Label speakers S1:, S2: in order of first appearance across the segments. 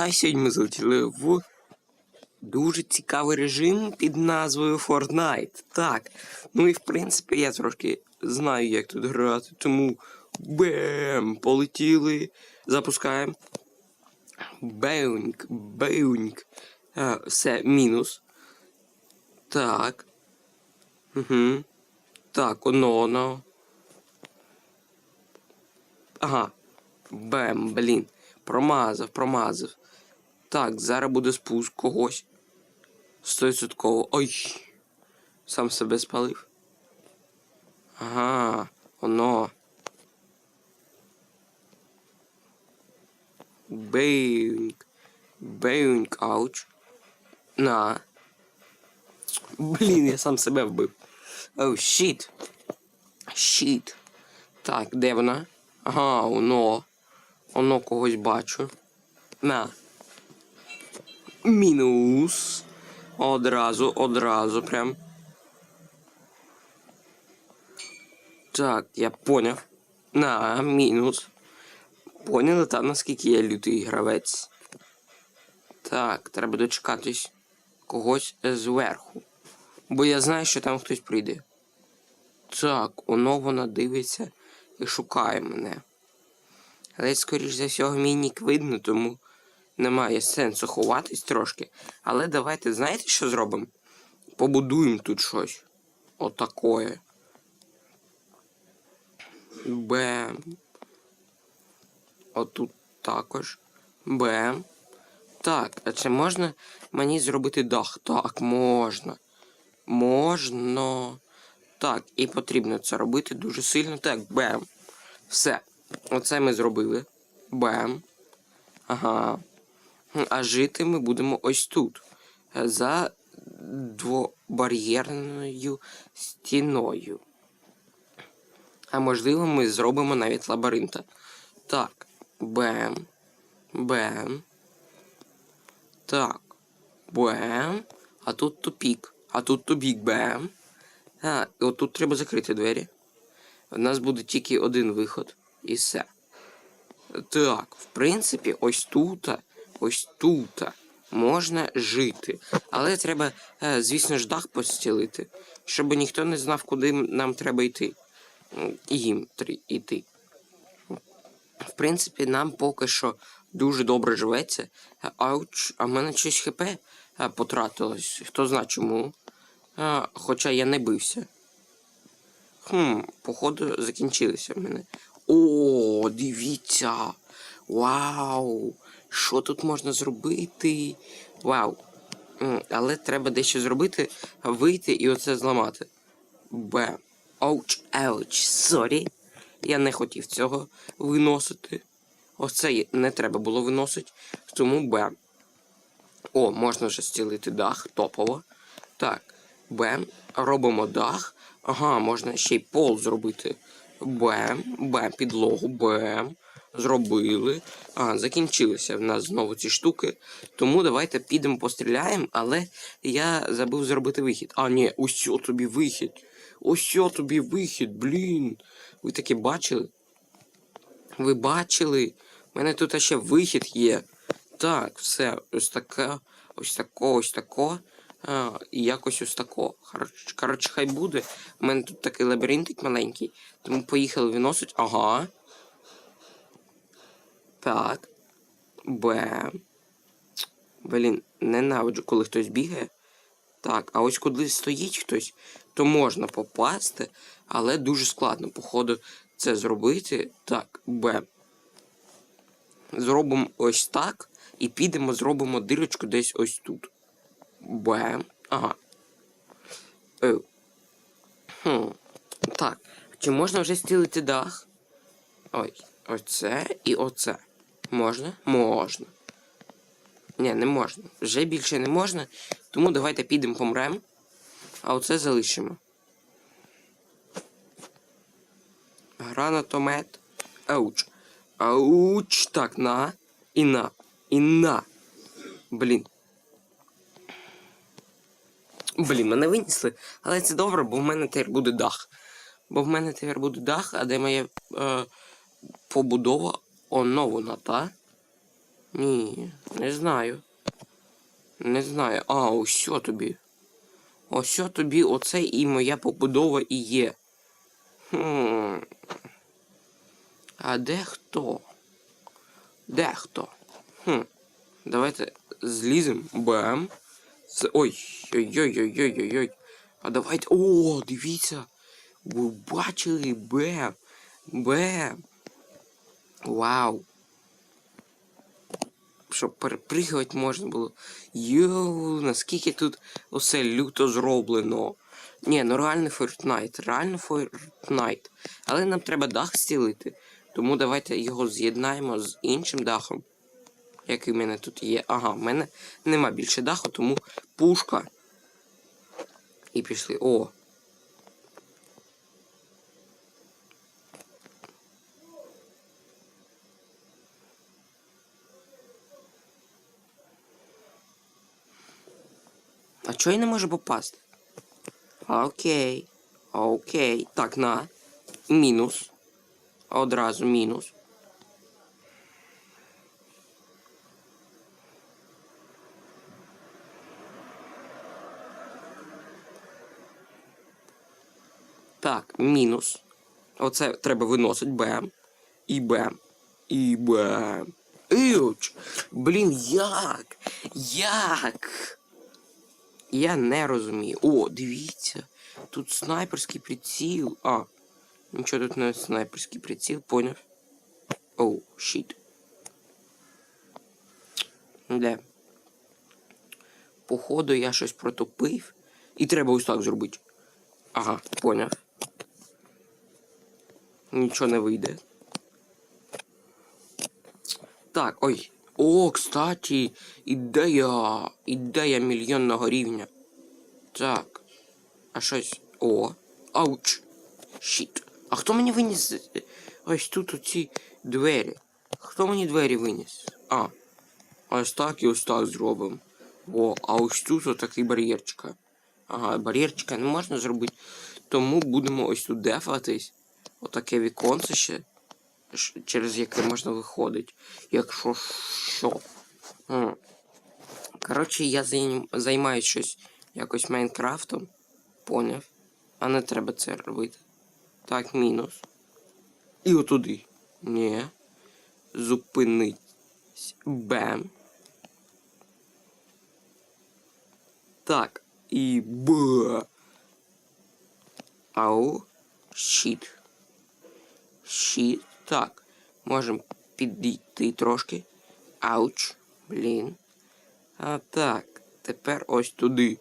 S1: А сьогодні ми залетіли в дуже цікавий режим під назвою Fortnite. Так. Ну і в принципі я трошки знаю, як тут грати, тому бем! Полетіли. Запускаємо. Беуньк, беуньк. А, все, мінус. Так. Угу. Так, оно, оно. Ага. Бем, блін. Промазав, промазав. Так, зараз буде спуск когось. Стовідсотково. Ой. Сам себе спалив. Ага, оно. Бейнк. Бейнк, ауч. На. Блін, я сам себе вбив. Оу, щіт. Щіт. Так, де вона? Ага, оно. Оно когось бачу. На. Мінус. Одразу, одразу прям. Так, я поняв. На, мінус. Поняли та наскільки я лютий гравець. Так, треба дочекатись когось зверху. Бо я знаю, що там хтось прийде. Так, воно вона дивиться і шукає мене. Але, скоріш за всього, мій нік видно, тому немає сенсу ховатись трошки. Але давайте, знаєте, що зробимо? Побудуємо тут щось. Отакое. Бем. Отут також. Бем. Так, а чи можна мені зробити дах? Так, можна. Можна. Так, і потрібно це робити дуже сильно. Так, бем. Все. Оце ми зробили. Бем. Ага. А жити ми будемо ось тут. За двобар'єрною стіною. А можливо, ми зробимо навіть лабіринта. Так. Бем. Бем. Так. Бем. А тут тупік. А тут тупік. Бем. А, і отут треба закрити двері. У нас буде тільки один виход. І все. Так, в принципі, ось тут, ось тут можна жити. Але треба, е, звісно ж, дах постілити, щоб ніхто не знав, куди нам треба йти. І їм йти. В принципі, нам поки що дуже добре живеться. Ауч, а в мене щось хп е, потратилось. Хто знає чому. Е, Хоча я не бився. Хм, походу, закінчилися в мене. О, дивіться. Вау! Що тут можна зробити? Вау. Але треба дещо зробити, вийти і оце зламати. Б. Оуч, ауч, сорі. Я не хотів цього виносити. Оце не треба було виносити. Тому Б. О, можна вже стілити дах, топово. Так, Бем. Робимо дах. Ага, можна ще й пол зробити. Бем, бем, підлогу, бем. Зробили. А, закінчилися в нас знову ці штуки. Тому давайте підемо постріляємо, але я забув зробити вихід. А, ні, ось тобі вихід. Ось тобі вихід, блін. Ви таке бачили? Ви бачили? У мене тут ще вихід є. Так, все, ось таке, ось тако, ось тако. А, і якось ось тако. Коротше, хай буде. У мене тут такий лабіринтик маленький. Тому поїхали виносить. Ага. Так. Бем. Блін, ненавиджу, коли хтось бігає. Так, а ось коли стоїть хтось, то можна попасти, але дуже складно, походу, це зробити. Так, Б. Зробимо ось так. І підемо, зробимо дирочку десь ось тут. Б. Ага. Е. Хм. Так. Чи можна вже стілити дах? Ой, оце і оце. Можна? Можна. Ні, не можна. Вже більше не можна. Тому давайте підемо помремо. А оце залишимо. Гранатомет. Ауч. Ауч. Так, на. І на. І на. Блін. Блін, мене винесли. Але це добре, бо в мене тепер буде дах. Бо в мене тепер буде дах, а де моя е, побудова оновлена, та? Ні, не знаю. Не знаю. А, ось тобі. Ось тобі оце і моя побудова і є. Хм. А де хто? Де хто? Хм. Давайте злізем. Бем. З... Ой, ой-ой-ой-ой-ой-ой. А давайте. О, дивіться. Ви бачили? Бем. Бем. Вау. Щоб перепригувати можна було. Йоу, наскільки тут усе люто зроблено. Ні, ну реально Fortnite, реально Fortnite. Але нам треба дах стілити. Тому давайте його з'єднаємо з іншим дахом. Який в мене тут є. Ага, в мене нема більше даху, тому пушка. І пішли. О. чого я не можу попасти? Окей. Окей. Так, на. Мінус. Одразу мінус. Так, мінус. Оце треба виносити бем. І бем. І бем. Іуч! Блін, як? Як? Я не розумію. О, дивіться. Тут снайперський приціл. А. Нічого тут не снайперський приціл, поняв. Оу, щит. Де? Походу я щось протопив. І треба ось так зробити. Ага, поняв. Нічого не вийде. Так, ой. О, кстати, ідея. Ідея мільйонного рівня. Так. А щось. О. Ауч. Щіт. А хто мені виніс е, ось тут оці двері? Хто мені двері виніс? А. Ось так і ось так зробимо. О, а ось тут отакий бар'єрчик. Ага, бар'єрчика не можна зробити. Тому будемо ось тут дефатись. Отаке віконце ще. Через яке можна виходити. Якщо що. Коротше, я займ... займаюсь щось якось Майнкрафтом. Поняв. А не треба це робити. Так, мінус. І отуди. Ні. Зупинись. Бем. Так. І б. Ау. Щит. Щит. Так. Можемо підійти трошки. Ауч. Блін. А так. Тепер ось туди.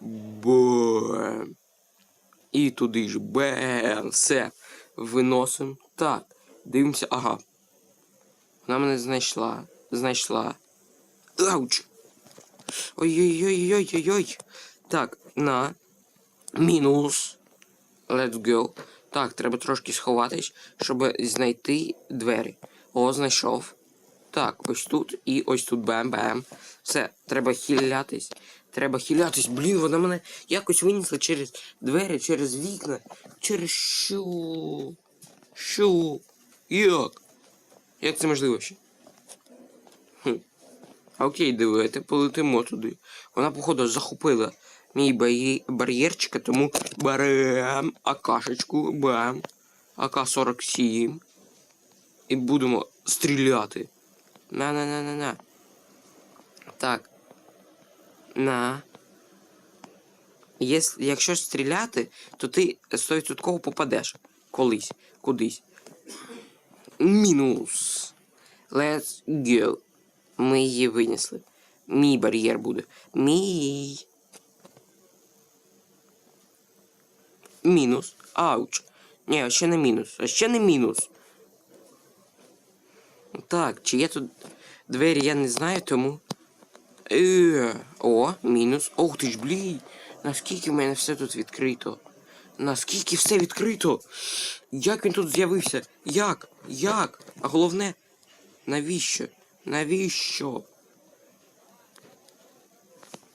S1: Бем. І туди ж. Бем. Все. Виносимо. Так. Дивимося. Ага. Вона мене знайшла. Знайшла. Ауч. Ой-ой-ой-ой-ой-ой. Так, на. Мінус. Let's go. Так, треба трошки сховатись, щоб знайти двері. О, знайшов. Так, ось тут і ось тут бем-бем. Все, треба хилятись. Треба хилятись. Блін, вона мене якось винесла через двері, через вікна. Через що? Що? Як? Як це можливо ще? Хм. Окей, давайте полетимо туди. Вона, походу, захопила мій бар'єрчик, тому берем акашечку, бем. АК-47. І будемо стріляти. На-на-на-на-на. Так. На. Єс- Якщо стріляти, то ти 100% попадеш. Колись. Кудись. Мінус. Let's go. Ми її винесли. Мій бар'єр буде. Мій. Мінус. Ауч. Ні, ще не мінус. А ще не мінус. Так, чи є тут двері, я не знаю, тому. Е, о, мінус. Ох ти ж, блін. Наскільки в мене все тут відкрито. Наскільки все відкрито? Як він тут з'явився? Як? Як? А головне, навіщо? Навіщо?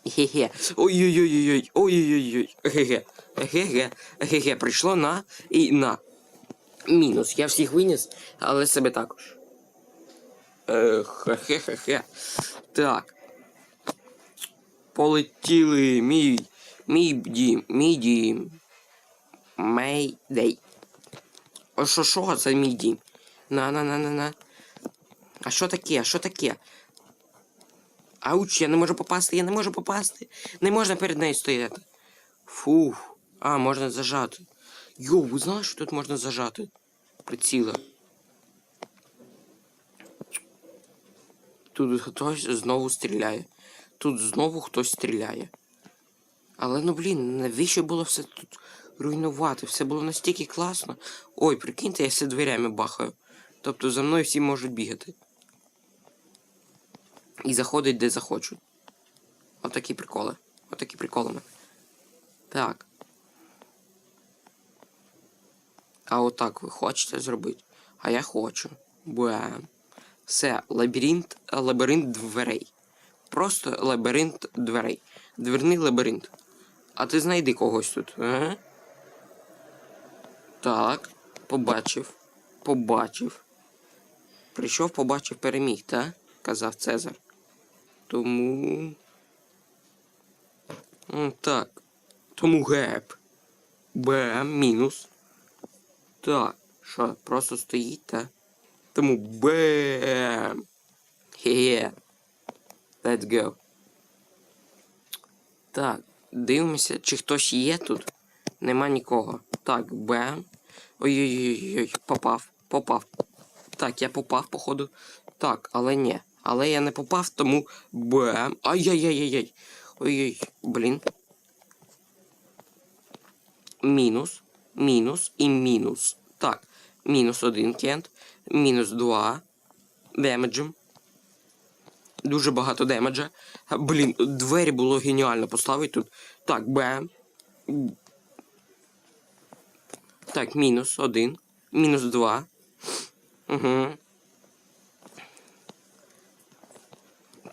S1: Ге-ге. Ой-ой-ой-ой. Ой-ой-ой. Ге-ге. Ге-ге. Ге-ге. Прийшло на і на. Мінус. Я всіх виніс, але себе також. Хе-хе-хе. Так. Полетіли. Мій. Мій дім. Мій дім. Мейдей. О, що, що це мій дім? На, на, на, на, на. А що таке? А що таке? Ауч, я не можу попасти, я не можу попасти. Не можна перед нею стояти. Фух. А, можна зажати. Йоу, ви знали, що тут можна зажати? Приціла. Тут хтось знову стріляє. Тут знову хтось стріляє. Але ну блін, навіщо було все тут руйнувати? Все було настільки класно. Ой, прикиньте, я все дверями бахаю. Тобто за мною всі можуть бігати. І заходить де захочуть. Отакі приколи. Отакі приколи. в. Так. А отак ви хочете зробити? А я хочу. Бам. Все, лабіринт, лабіринт дверей. Просто лабіринт дверей. Дверний лабіринт. А ти знайди когось тут. Ага. Так, побачив. Побачив. Прийшов, побачив, переміг, так? Казав Цезар. Тому. Так. Тому геп. Бем, мінус. Так, що, просто стоїть, та? Тому бем. Хе-хе. Let's go. Так, дивимося, чи хтось є тут. Нема нікого. Так, бем. Ой-ой-ой, попав, попав. Так, я попав, походу. Так, але ні. Але я не попав, тому бем. Ай-яй-яй-яй. Ой-ой, блін. Мінус, мінус і мінус. Так, мінус один кент, мінус два. Демеджем. Дуже багато демеджа. Блін, двері було геніально поставити тут. Так, бем. Так, мінус один. Мінус два. Угу.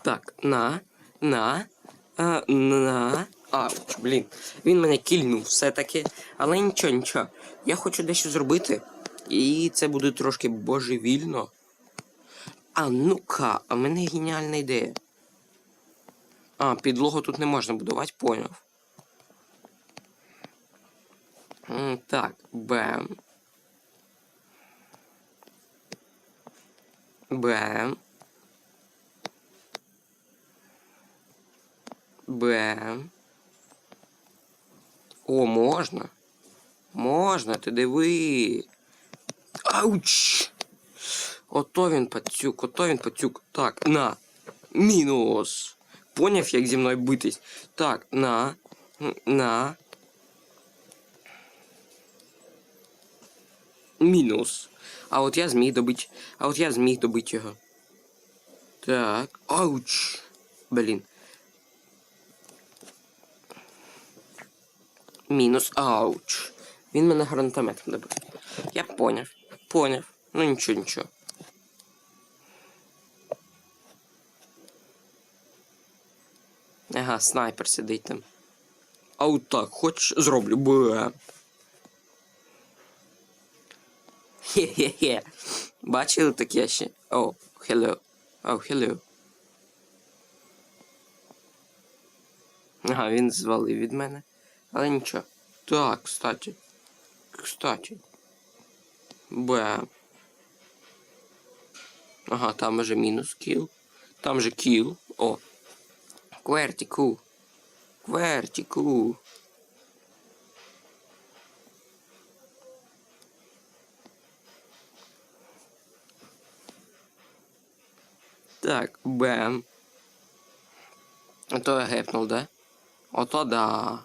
S1: Так, на, на, а, на. Ауч, блін. Він мене кільнув все-таки. Але нічого, нічого. Я хочу дещо зробити. І це буде трошки божевільно. А ну-ка, а в мене геніальна ідея. А, підлогу тут не можна будувати, поняв. Так, бем. Бем. Бем. О, можна. Можна, ти диви. Ауч! Ото він пацюк, ото він пацюк. Так, на. Мінус. Поняв, як зі мною битись? Так, на. На. Мінус. А от я зміг добити. А от я зміг добити його. Так. Ауч. Блін. Мінус. Ауч. Він мене гранатометом добив. Я поняв. Поняв. Ну нічого, нічого. Ага, снайпер сидить там. А от так, хочеш зроблю. Бе. Хе-хе-хе. Бачили таке ще? О, hello. О, hello. Ага, він звалив від мене. Але нічого. Так, кстати. Кстати. Б. Ага, там уже мінус кіл. Там же кіл. О. Квертіку. Квертіку. Так, бем. Ото я гепнув, да? Ото да.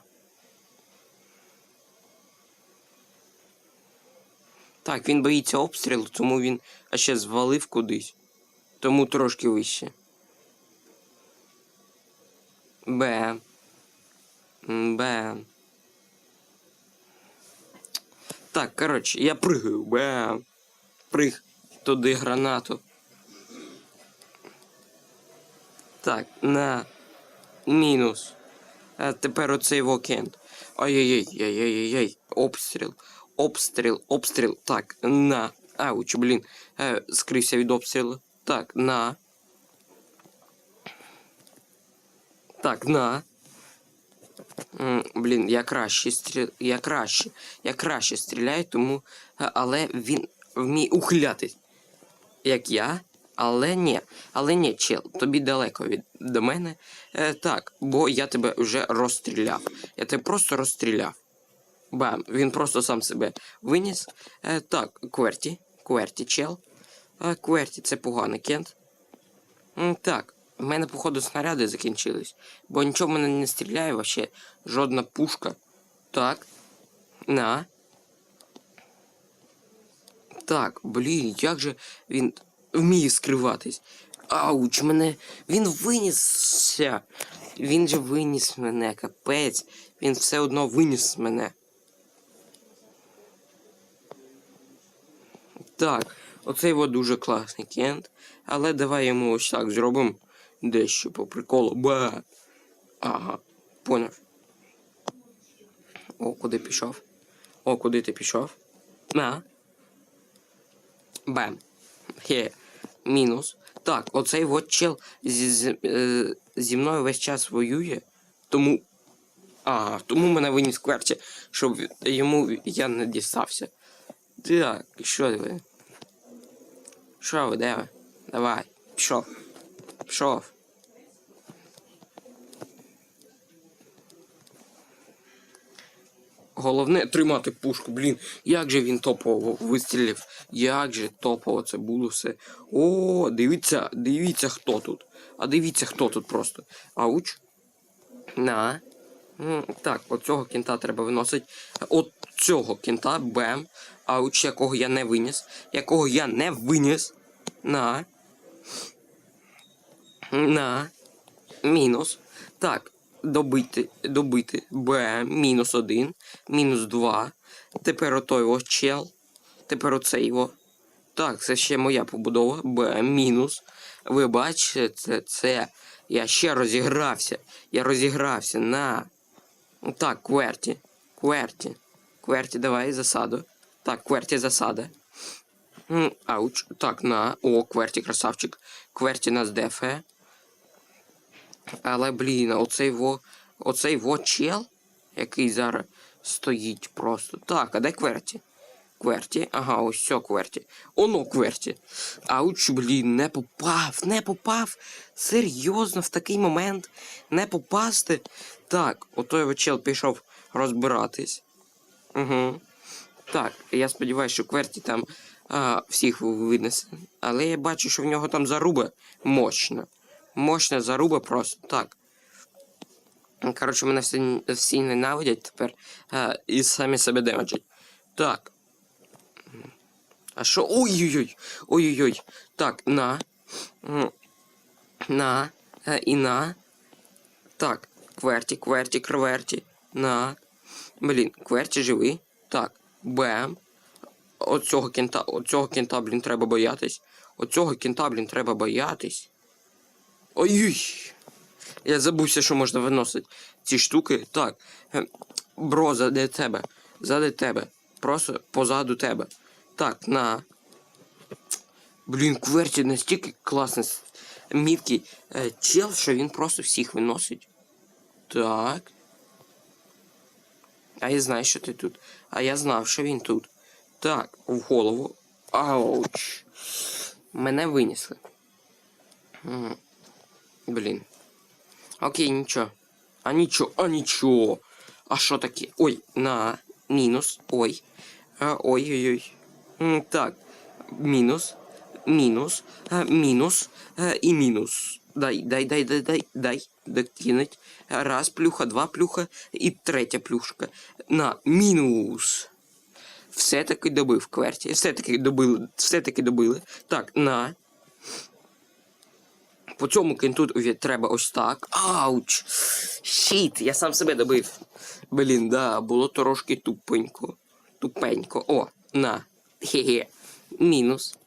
S1: Так, він боїться обстрілу, тому він а ще звалив кудись. Тому трошки вище. М, Бем. Так, коротше, я пригаю. Бем. Приг туди гранату. Так, на мінус. А тепер оцей вокенд. Ай-яй-яй-яй-яй-яй. Обстріл. Обстріл, обстріл. Так, на. Ауч, блін. Е, скрився від обстрілу. Так, на. Так, на. Блін, я краще стріл... Я краще. Я краще стріляю, тому. е, Але він вміє ухилятись. Як я. Але ні. Але ні, чел, тобі далеко від до мене. Е, так, бо я тебе вже розстріляв. Я тебе просто розстріляв. Бам, він просто сам себе виніс. Е, так, Кверті. Кверті, чел. Е, Кверті, це поганий кент. М, Так, в мене, походу, снаряди закінчились. Бо нічого в мене не стріляє вообще. Жодна пушка. Так. На. Так, блін, як же він вміє скриватись. Ауч, мене. Він винісся. Він же виніс мене, капець. Він все одно виніс мене. Так, оцей вот дуже класний кент. Але давай йому ось так зробимо дещо по приколу. Ба. Ага, поняв. О, куди пішов? О, куди ти пішов? На. Бем. Хе. Мінус. Так, оцей вот чел зі, зі, е, зі мною весь час воює. Тому. Ага, тому мене виніс кверче, щоб йому я не дістався. Так, що ви? Що ви, де ви? Давай, пішов. Пішов. Головне тримати пушку, блін. Як же він топово вистрілив. Як же топово це було все. О, дивіться, дивіться, хто тут. А дивіться, хто тут просто. Ауч. На. М, Так, от цього кінта треба виносити. От цього кінта, бем. Ауч, якого я не виніс. Якого я не виніс. На. На. Мінус. Так, добити, добити. Б. Мінус один. Мінус два. Тепер отой ось чел. Тепер оцей його. Так, це ще моя побудова. Б. Мінус. Ви бачите, це, це. Я ще розігрався. Я розігрався на. Так, кверті. Кверті. Кверті, давай засаду. Так, кверті засада. Ауч. Так, на. О, кверті, красавчик. Кверті нас дефе. Але, блін, оцей во. Оцей во чел, який зараз стоїть просто. Так, а де кверті? Кверті. Ага, ось все кверті. Оно кверті. Ауч, блін, не попав, не попав. Серйозно, в такий момент не попасти. Так, отой во чел пішов розбиратись. Угу. Так, я сподіваюся, що Кверті там а, всіх винесе. Але я бачу, що в нього там заруба мощна. Мощна заруба просто. Так. Коротше, мене всі, всі ненавидять тепер а, і самі себе демеджать. Так. А що? Ой-ой-ой! Ой-ой-ой. Так, на. На. Е, І на. Так. Кверті, кверті, кверті. На. Блін, кверті живий. Так. Бем. Оцього кінта, оцього кінта, блін, треба боятись. Оцього кінта, блін, треба боятись. Ой-ой! Я забувся, що можна виносити ці штуки. Так. е, Бро, заде тебе. Заде тебе. Просто позаду тебе. Так, на. Блін, Кверті настільки класний міткий е, чел, що він просто всіх виносить. Так. А я знаю, що ти тут. А я знав, що він тут. Так, в голову. Ауч. Мене винесли. Блін. Окей, нічого. А нічого, а нічого. А що таке? Ой, на. Мінус. Ой. Ой-ой-ой. Так. Мінус. Мінус. Мінус. І мінус. Дай, дай, дай, дай, дай, дай. Докинуть. Раз плюха, два плюха і третя плюшка. На мінус. Все-таки добив кверті. Все-таки добили. Все-таки добили. Так, на. По цьому кінту треба ось так. Ауч! Щіт, я сам себе добив. Блін, да, було трошки тупенько. Тупенько. О, на. Хе-хе. Мінус.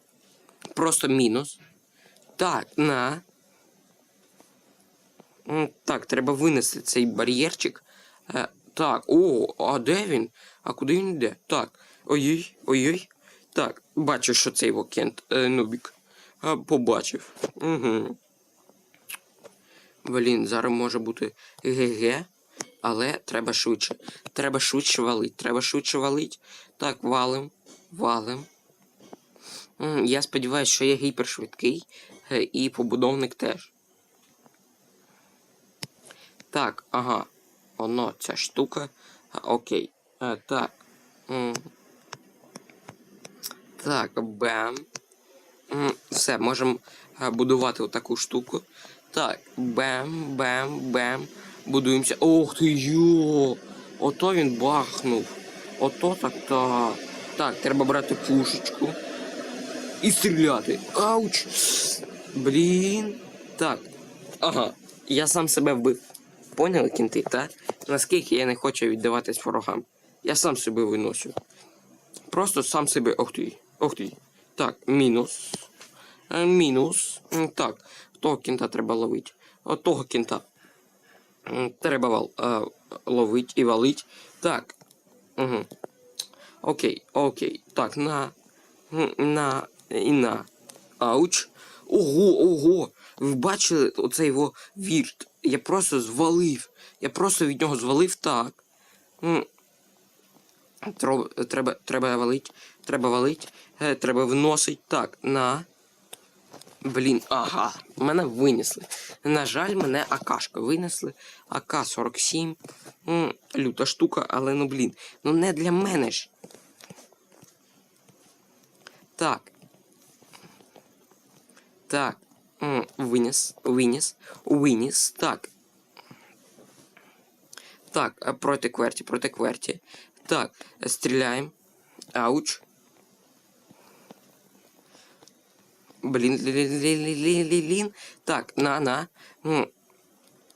S1: Просто мінус. Так, на. Так, треба винести цей бар'єрчик. Е, так, о, а де він? А куди він йде? Так. Ой-ой, ой-ой. Так, бачу, що цей вокент е, нубік. а, побачив. Угу. Блін, зараз може бути ГГ, але треба швидше. Треба швидше валить. Треба швидше валить. Так, валим. Валим. Я сподіваюся, що я гіпершвидкий е, і побудовник теж. Так, ага. Воно, ця штука. Окей. Е, так. Так, бем. Все, можемо е, будувати отаку штуку. Так, бем, бем, бем. Будуємося. Ох ти йо! Ото він бахнув. Ото так так. Так, треба брати пушечку. І стріляти. Ауч! Блін. Так. Ага. Я сам себе вбив. Поняли кінти, так? Наскільки я не хочу віддаватись ворогам. Я сам себе виносю. Просто сам себе. Ох Ох ти. Так, мінус. Е, Мінус. Так, того кінта треба ловити. Того кінта. Треба вал, е, ловить і валить. Так. Угу. Окей, окей. Так, на. На. І на. Ауч. Ого, ого. Ви бачили оцей його вірт? Я просто звалив. Я просто від нього звалив так. М, Треба, треба валить. Треба валить. Е, Треба виносить. Так, на. Блін, ага. Мене винесли. На жаль, мене АКшка винесли. АК-47. М, Люта штука, але ну блін. Ну не для мене ж. Так. Так. М, Виніс. Виніс. Виніс. Так. Так, е, проти кверті, проти кверті. Так, стріляємо. Ауч. Блін, лін. Так, на, на.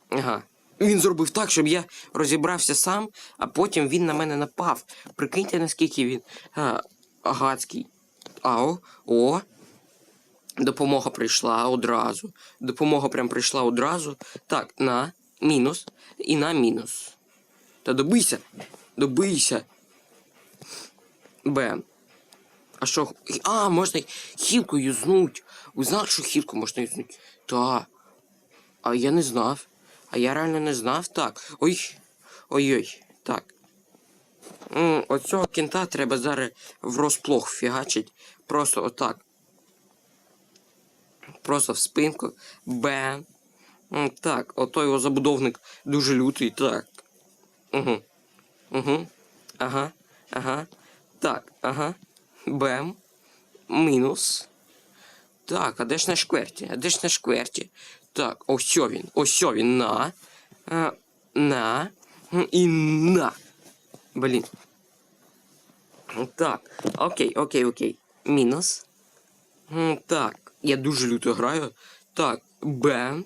S1: Ага. Він зробив так, щоб я розібрався сам, а потім він на мене напав. Прикиньте, наскільки він а, гадський. Ао, о. Допомога прийшла одразу. Допомога прям прийшла одразу. Так, на, мінус. І на мінус. Та добийся. Добийся. Бем. А що? А, можна хілку юзнуть. Знали, що хілку можна юзнуть? Та. А я не знав. А я реально не знав. Так. Ой. Ой-ой. Так. Оцього кінта треба зараз в розплох фігачить. Просто отак. Просто в спинку. Бем. М, Так, ото його забудовник дуже лютий. Так. Угу. Угу. Ага. Ага. Так, ага. Бем. Мінус. Так, а де ж на шкверті? А де ж на шкверті? Так, ось він. Ось він. На. На. М, І на. Блін. Так. Окей, окей, окей. Мінус. Так. Я дуже люто граю. Так, бем.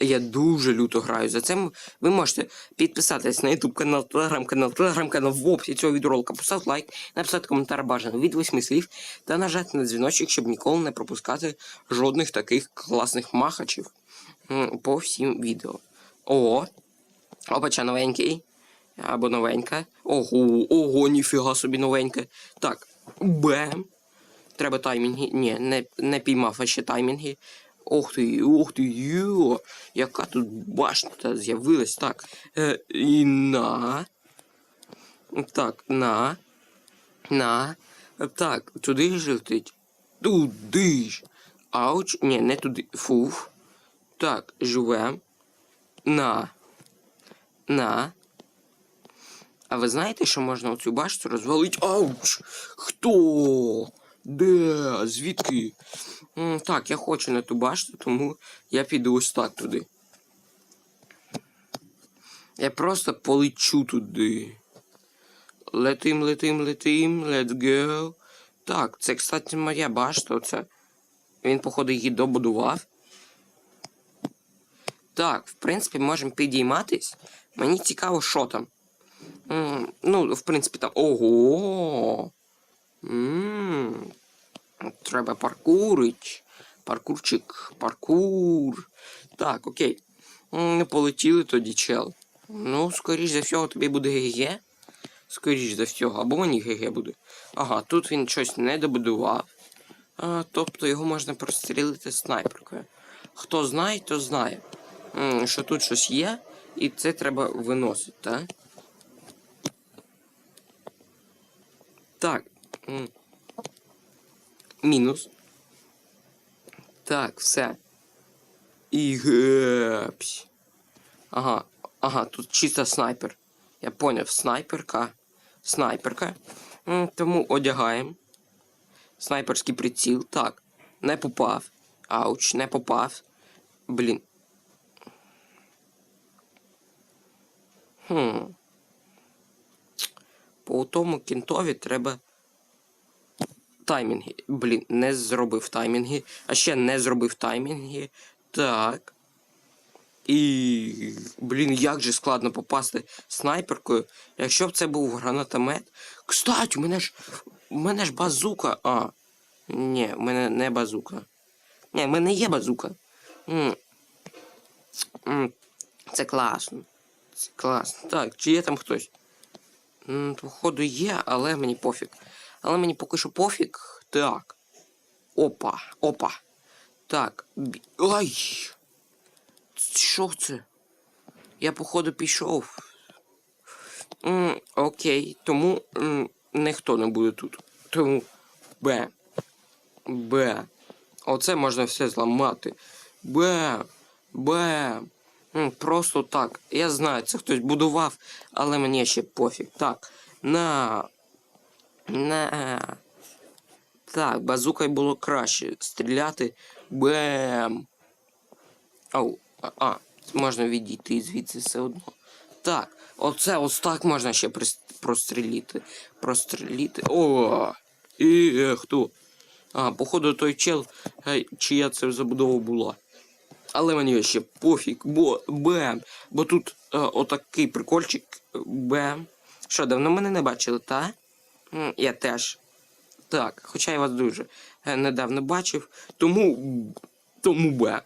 S1: Я дуже люто граю. За це ви можете підписатись на YouTube канал, телеграм-канал, телеграм-канал в описі цього відеоролика, поставити лайк, написати коментар бажано від восьми слів та нажати на дзвіночок, щоб ніколи не пропускати жодних таких класних махачів по всім відео. О, опача новенький. Або новенька. Ого, ого, ніфіга собі новенька. Так, бем. Треба таймінги. Ні, не, не піймав а ще таймінги. Ох ти, ох ти, йо, яка тут башта з'явилась. Так. Е, і на. Так, на. На. Так, туди ж летить. Туди ж. Ауч. Ні, не туди. Фуф. Так, живем. На. На. А ви знаєте, що можна оцю башту розвалити? Ауч! Хто? Де? Звідки? Так, я хочу на ту башту, тому я піду ось так туди. Я просто полечу туди. Летим, летим, летим, let's go. Так, це, кстати, моя башта. Оце. Він, походу, її добудував. Так, в принципі, можемо підійматись. Мені цікаво, що там. М, Ну, в принципі, там. Ого. М, Треба паркурить. Паркурчик, паркур. Так, окей. Не полетіли тоді, чел. Ну, скоріш за всього, тобі буде ГГ. Скоріш за всього, або мені ГГ буде. Ага, тут він щось не добудував. А, тобто його можна прострілити снайперкою. Хто знає, то знає, що тут щось є, і це треба виносити, так? Так. Мінус. Так, все. І гепсь. Ага, ага, тут чисто снайпер. Я поняв, снайперка. Снайперка. Тому одягаємо. Снайперський приціл. Так. Не попав. Ауч, не попав. Блін. Хм. По тому кінтові треба. Таймінги. Блін, не зробив таймінги. А ще не зробив таймінги. Так. І. Блін, як же складно попасти снайперкою. Якщо б це був гранатомет. Кстати, у мене ж. У мене ж базука. А. Ні, у мене не базука. Ні, в мене є базука. Це класно. Це класно. Так, чи є там хтось? Походу є, але мені пофіг. Але мені поки що пофіг. Так. Опа, опа. Так. Ай! Що це? Я, походу, пішов. М, окей, тому м, ніхто не буде тут. Тому Б. Б. Оце можна все зламати. Б. Б. Просто так. Я знаю, це хтось будував, але мені ще пофіг. Так. На. На. Так, базукою було краще стріляти. Бем. Ау. А, а, можна відійти звідси все одно. Так, оце ось так можна ще простріліти. Простріліти. О! І е, хто? А, походу той чел, е, чия це забудова була. Але мені ще пофіг, бо бем. Бо тут е, отакий прикольчик. е, Бем. Що, давно мене не бачили, та? Я теж. Так, хоча я вас дуже е, недавно бачив, тому. Тому бе.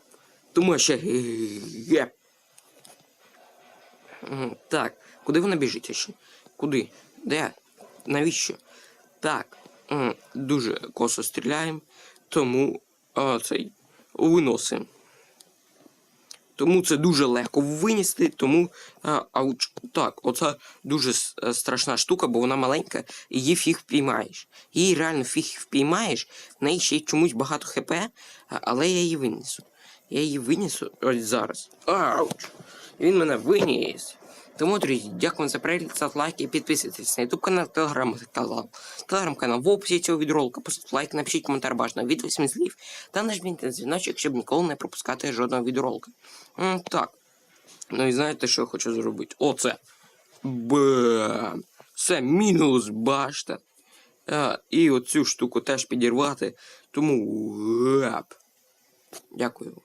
S1: Тому ще. Мгм, Так, куди вона біжить ще? Куди? Де? Навіщо? Так, дуже косо стріляємо, тому цей виносимо. Тому це дуже легко винести, тому а, ауч. Так, оце дуже е, страшна штука, бо вона маленька, і її фіг впіймаєш. Її реально фіг впіймаєш, в неї ще чомусь багато хп, але я її винесу. Я її винесу ось зараз. Ауч! Він мене виніс. Тому, друзі, дякую за перегляд, ставте лайки і підписуйтесь на YouTube канал, телеграм канал. Телеграм-канал в описі цього відеоролика. Поставте лайк, напишіть коментар бажано від 8 слів та нажміть на дзвіночок, щоб ніколи не пропускати жодного відеоролика. Так. Ну і знаєте, що я хочу зробити? Оце. Бем. Все, мінус башта. А, і оцю штуку теж підірвати. Тому геп. Дякую.